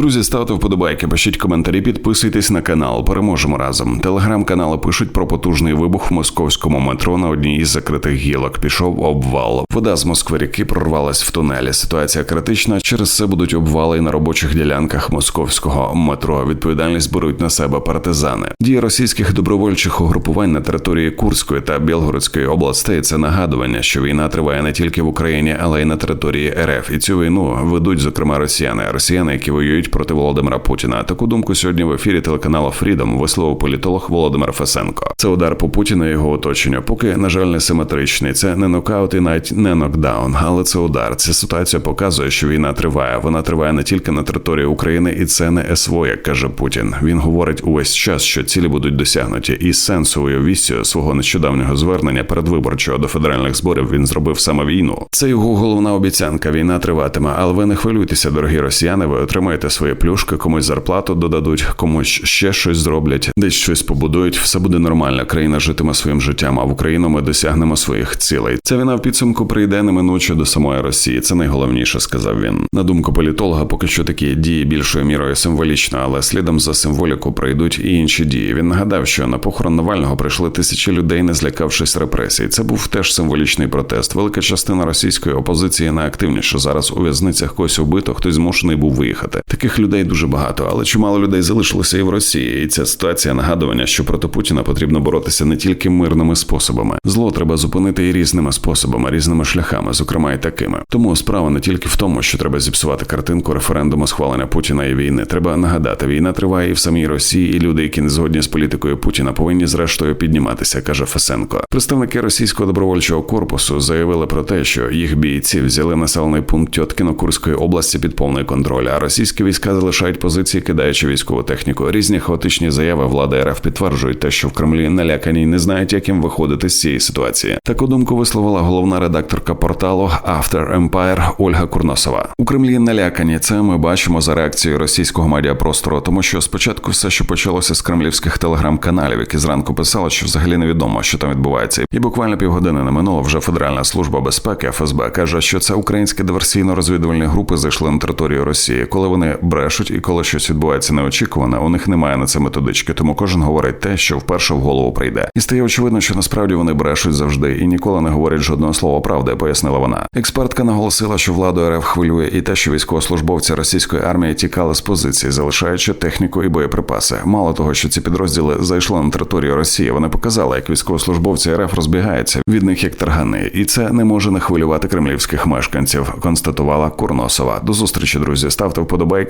Друзі, ставте вподобайки, пишіть коментарі, підписуйтесь на канал. Переможемо разом. Телеграм-канали пишуть про потужний вибух в московському метро на одній із закритих гілок. Пішов обвал. Вода з Москви ріки прорвалась в тунелі. Ситуація критична. Через це будуть обвали і на робочих ділянках московського метро. Відповідальність беруть на себе партизани. Дії російських добровольчих угрупувань на території Курської та Білгородської областей це нагадування, що війна триває не тільки в Україні, але й на території РФ. І цю війну ведуть зокрема росіяни, росіяни, які воюють проти Володимира Путіна. Таку думку сьогодні в ефірі телеканалу Фрідом висловив політолог Володимир Фесенко. Це удар по Путіну і його оточенню. Поки на жаль не симетричний. Це не нокаут і навіть не нокдаун, але це удар. Ця ситуація показує, що війна триває. Вона триває не тільки на території України, і це не СВО, як каже Путін. Він говорить увесь час, що цілі будуть досягнуті, і сенсовою вістю свого нещодавнього звернення передвиборчого до федеральних зборів він зробив саме війну. Це його головна обіцянка. Війна триватиме, але ви не хвилюйтеся, дорогі росіяни. Ви отримаєте свої плюшки, комусь зарплату додадуть, комусь ще щось зроблять, десь щось побудують. Все буде нормально. Країна житиме своїм життям. А в Україну ми досягнемо своїх цілей. Ця війна в підсумку прийде неминуче до самої Росії. Це найголовніше, сказав він. На думку політолога, поки що такі дії більшою мірою символічно, але слідом за символіку прийдуть і інші дії. Він нагадав, що на похорон Навального прийшли тисячі людей, не злякавшись репресій. Це був теж символічний протест. Велика частина російської опозиції найактивніше зараз у в'язницях когось убито, хтось змушений був виїхати. Таких людей дуже багато, але чимало людей залишилося і в Росії. І ця ситуація нагадування, що проти Путіна потрібно боротися не тільки мирними способами. Зло треба зупинити і різними способами, різними шляхами, зокрема і такими. Тому справа не тільки в тому, що треба зіпсувати картинку референдуму схвалення Путіна і війни. Треба нагадати, війна триває і в самій Росії, і люди, які не згодні з політикою Путіна, повинні зрештою підніматися, каже Фесенко. Представники російського добровольчого корпусу заявили про те, що їх бійці взяли населений пункт Тьоткіно Курської області під повний контроль. А російські війська залишають позиції, кидаючи військову техніку. Різні хаотичні заяви влади РФ підтверджують те, що в Кремлі налякані й не знають, як їм виходити з цієї ситуації. Таку думку висловила головна редакторка порталу After Empire Ольга Курносова. У Кремлі налякані. Це ми бачимо за реакцією російського медіапростору, тому що спочатку все, що почалося з кремлівських телеграм-каналів, які зранку писали, що взагалі невідомо, що там відбувається, і буквально півгодини не минуло. Вже Федеральна служба безпеки ФСБ каже, що це українські диверсійно-розвідувальні групи зайшли на територію Росії. Коли вони брешуть і коли щось відбувається неочікуване, у них немає на це методички, тому кожен говорить те, що вперше в голову прийде. І стає очевидно, що насправді вони брешуть завжди і ніколи не говорять жодного слова правди, пояснила вона. Експертка наголосила, що владу РФ хвилює і те, що військовослужбовці російської армії тікали з позицій, залишаючи техніку і боєприпаси. Мало того, що ці підрозділи зайшли на територію Росії, вони показали, як військовослужбовці РФ розбігаються від них як таргани, і це не може не хвилювати кремлівських мешканців. Констатувала Курносова. До зустрічі, друзі. Ставте вподобайки,